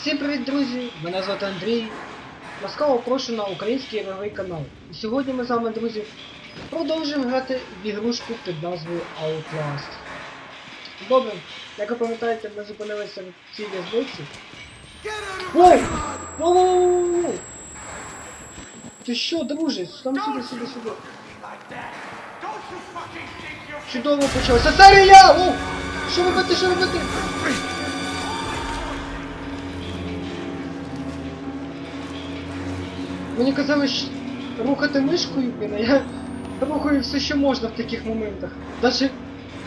Всім привіт, друзі! Мене звати Андрій. Ласкаво прошу на український ігровий канал. І сьогодні ми з вами, друзі, продовжуємо грати в ігрушку під назвою Outlast. Добре, як ви пам'ятаєте, ми зупинилися в цій в'язниці. Воу! Воу! Ти що, друже? Там сюди, сюди, сюди. Чудово почалося. О! Що робити, що робити? Мені казали, що рухати мишкою, блін, а я рухаю все, що можна в таких моментах. Даже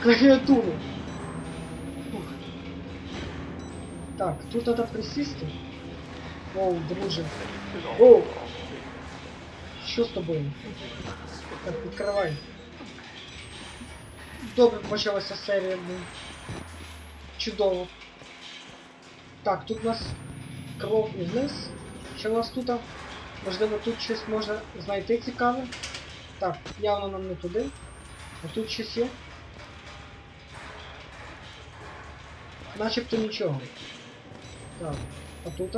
клавіатуру. Так, тут треба присісти. Оу, друже. Оу! Що з тобою? Так, відкривай. Добре почалася серія. блін. Чудово. Так, тут у нас кров і вниз. Що у нас тут? Можливо, тут щось можна знайти цікаве. Так, явно нам не туди. А тут щось є. Начебто нічого. Так, а тут?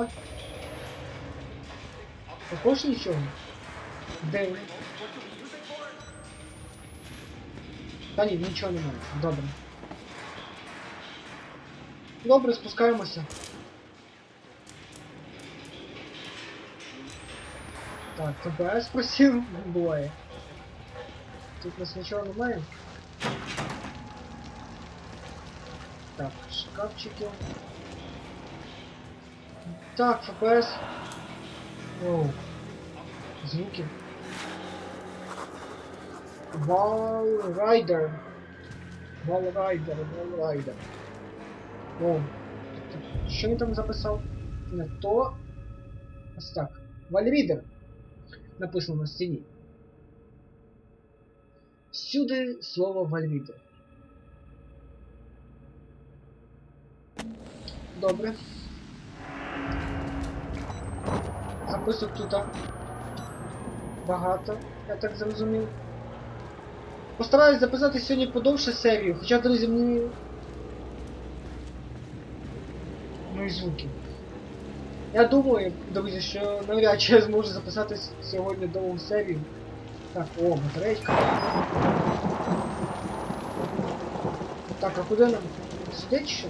Також нічого. Дивно. Та ні, нічого немає. Добре. Добре, спускаємося. Так, КБС просив, буває. Тут у нас нічого немає. Так, шкафчики. Так, ФПС. Оу. Звуки. Вал Райдер. Вал Райдер, Вал Райдер. Оу. Що він там записав? Не то. Ось так. Вальрідер. Написано на стіні. Всюди слово Вальрідер. Добре. Записок тут багато, я так зрозумів. Постараюсь записати сьогодні подовше серію, хоча, друзі, мені... Ну і звуки. Я думаю, друзі, що навряд чи я зможу записати с- сьогодні довгу серію. Так, о, батарейка. Так, а куди нам? Сюди чи що?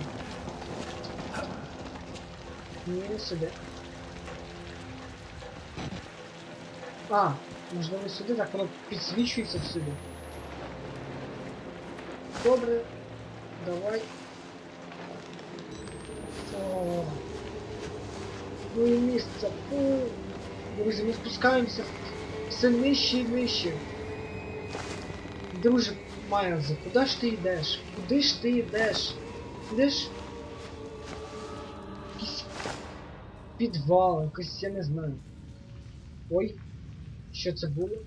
Ні, не сюди. А, можливо сюди, так воно підсвічується всюди. Добре. Давай. Ну і місце. Друзі, ми спускаємося все нижче і нижче. Друже Майлзе, куди ж ти йдеш? Куди ж ти йдеш? Йдеш? Підвал, якось я не знаю. Ой, що це було?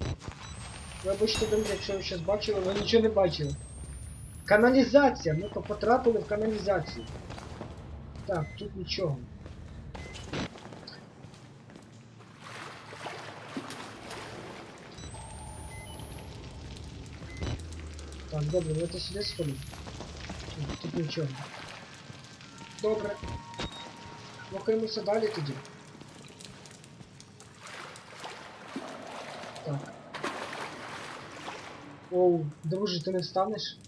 Вибачте, друзі, якщо ви щось бачили, ви нічого не бачили. Каналізація! Ми потрапили в каналізацію. Так, тут нічого. Так, добре, давайте сюди сходимо. Тут, тут нічого. Добре. Рухаємося далі тоді. Так. Оу, друже, ти не встанеш?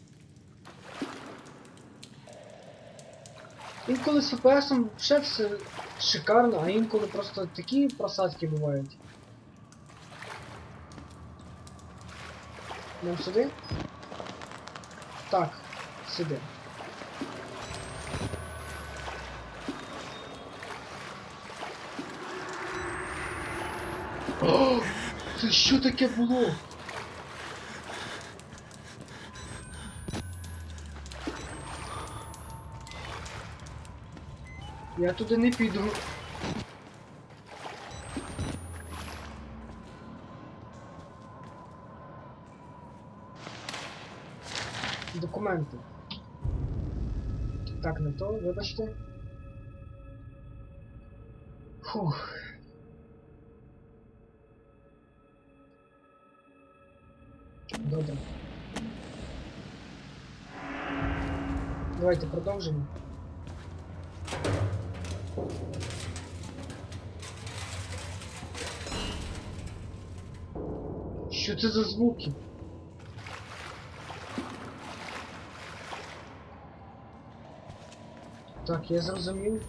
Інколи з FPS ще все шикарно, а інколи просто такі просадки бувають. Нам сюди? Так, сюди. О, це що таке було? Я туди не піду. документи. Так, на то, вибачте. Фух. Добро. Давайте продолжим. Что это за звуки? Так, я зрозумів.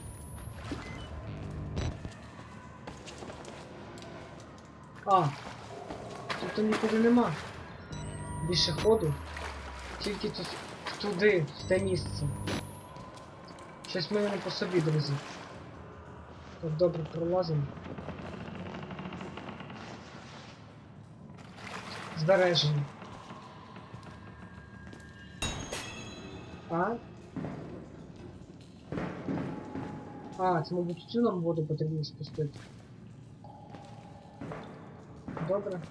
А, тут нікуди нема. Більше ходу. Тільки тут туди, в те місце. Щось ми не по собі, друзі. Так добре пролазимо. Збереження. А? А, це, мабуть, цю нам воду потрібно спустити. Добре.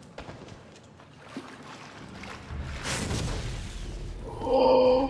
О!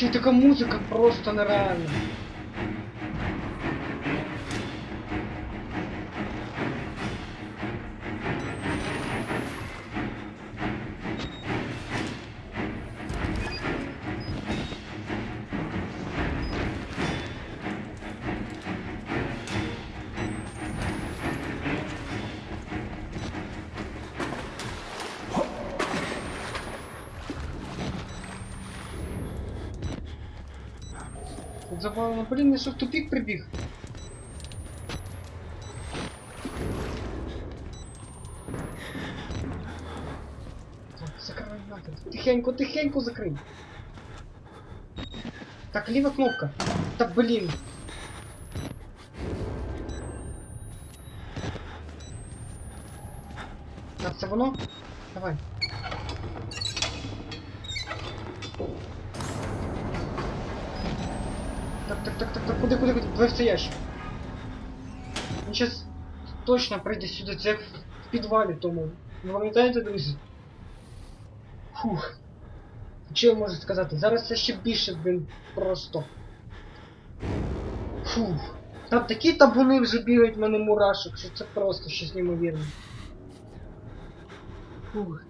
Ще такая музыка просто нереальна. Забавно, блін, я що в тупік прибіг. Закривай нахер. Тихенько, тихенько закрий. Так, ліва кнопка. Та блін. Так, це воно? Давай. Так, так, так, так, так, куди, куди, куди? Давай в цей ящик. Він щас точно прийде сюди, це як в підвалі тому. Ви пам'ятаєте, друзі? Фух. Що я можу сказати? Зараз це ще більше, блін, просто. Фух. Там такі табуни вже бігають в мене мурашок, що це просто щось неймовірне. Фух.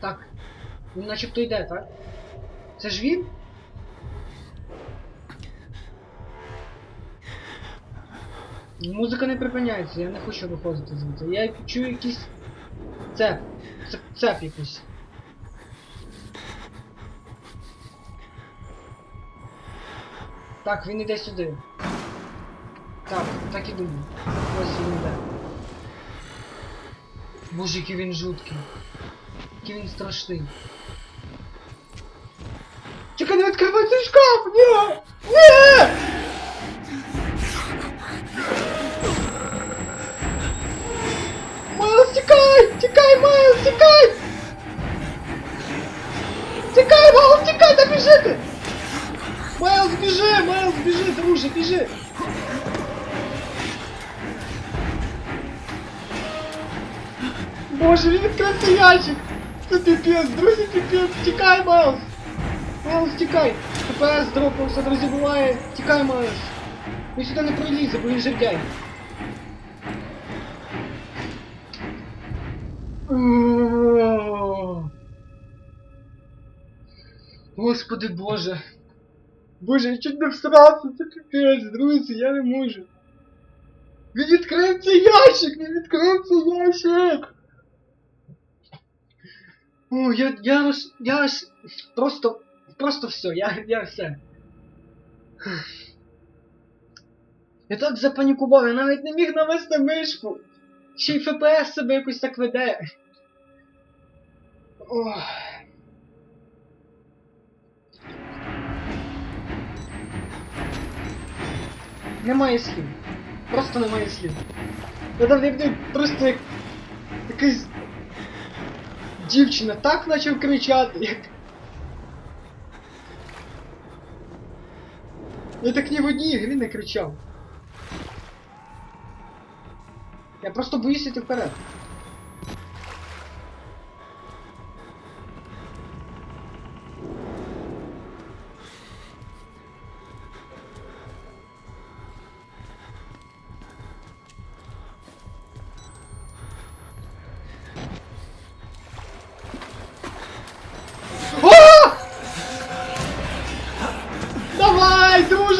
Так. Він начебто йде, так? Це ж він? Музика не припиняється, я не хочу виходити звідси. Я чую якийсь цеп. Цеп, цеп якийсь. Так, він іде сюди. Так, так і думаю. Ось він іде. Боже, який він жуткий. Який він страшний. Чекай, не відкривай цей шкаф! Ні! Ні! Майлз, тікай! Тікай, Майлз, тікай! Тікай, Майлз, тікай, та біжи ти! Майлз, біжи, Майлз, біжи, друже, біжи! Боже, він відкрив цей ящик! Це піпець, друзі, піпець, тікай, Майлз! Майлз, тікай! ТПС дропався, друзі, буває! Тікай, Майлз! Він сюди не пролізе, бо він жердяй. О! Господи Боже! Боже, я чуть не всрався, це піпець, друзі, я не можу. Він відкрив цей ящик! Він відкрив цей ящик! О, я, я роз, я аж просто, просто все, я, я все. Я так запанікував, я навіть не міг навести мишку. Ще й ФПС себе якось так веде. Ох. Немає слів. Просто немає слів. Я там як просто як якась дівчина так почав кричати, як. Я так ні в одній грі не кричав. Я просто боюсь йти вперед.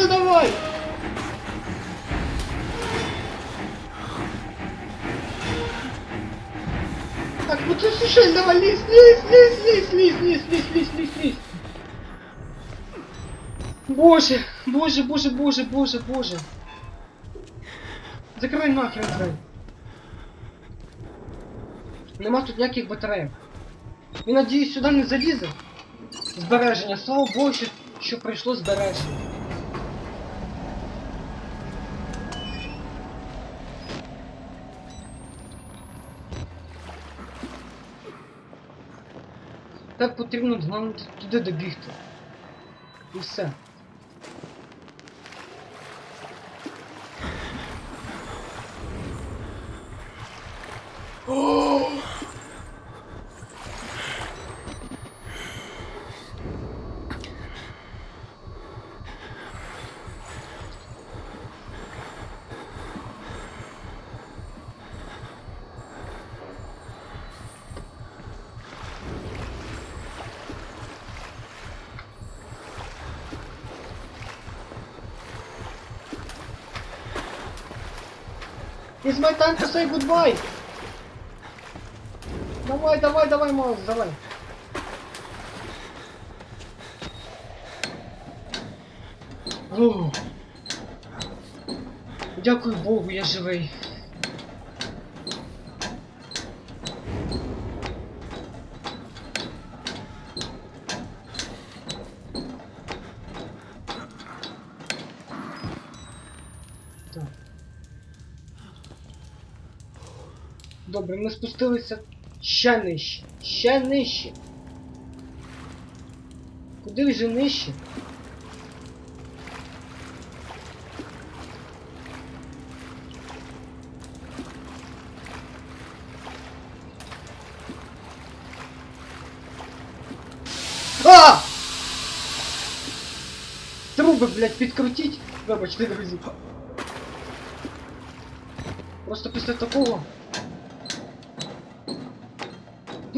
Давай, друже, давай! Так, ну ты слушай, давай, лезь, лезь, лезь, лезь, лезь, лезь, лезь, лезь, лезь, лезь. Боже, боже, боже, боже, боже, боже. Закрой нахрен двері. Нема тут ніяких батарейок. І надіюсь, сюди не залізе. Збереження, слава Богу, що, що прийшло збереження. Так потрібно нам туди добігти. І все. It's my time to say goodbye! Давай, давай, давай, Маус, давай. О, Дякую Богу, я живий. Так. Добре, ми спустилися ще нижче. Ще нижче. Куди вже нижче? А! Труби, блядь, підкрутіть. Вибачте, друзі. Просто після такого.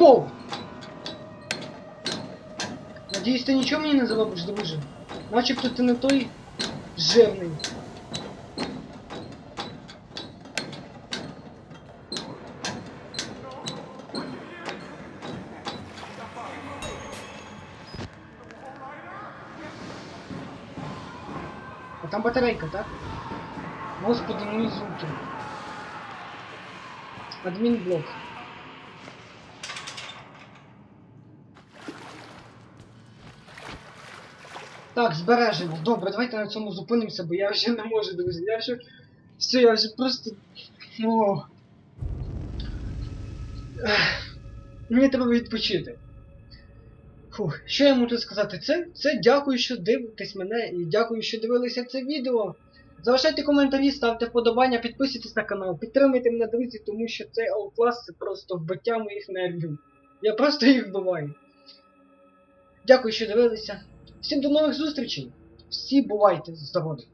Воу! Надіюсь, ти нічого мені не заробиш, друже. Начебто ти не той жирний. А там батарейка, так? Господи, мої звуки. Адмінблок. Так, збереження. Добре, давайте на цьому зупинимося, бо я вже не можу, друзі. Я вже. Все, я вже просто. О. Мені треба відпочити. Фух, що я можу сказати? Це, це дякую, що дивитесь мене і дякую, що дивилися це відео. Залишайте коментарі, ставте вподобання, підписуйтесь на канал, підтримуйте мене, друзі, тому що цей Outlast це просто вбиття моїх нервів. Я просто їх вбиваю. Дякую, що дивилися. Всім до нових зустрічей. Всі бувайте здорові.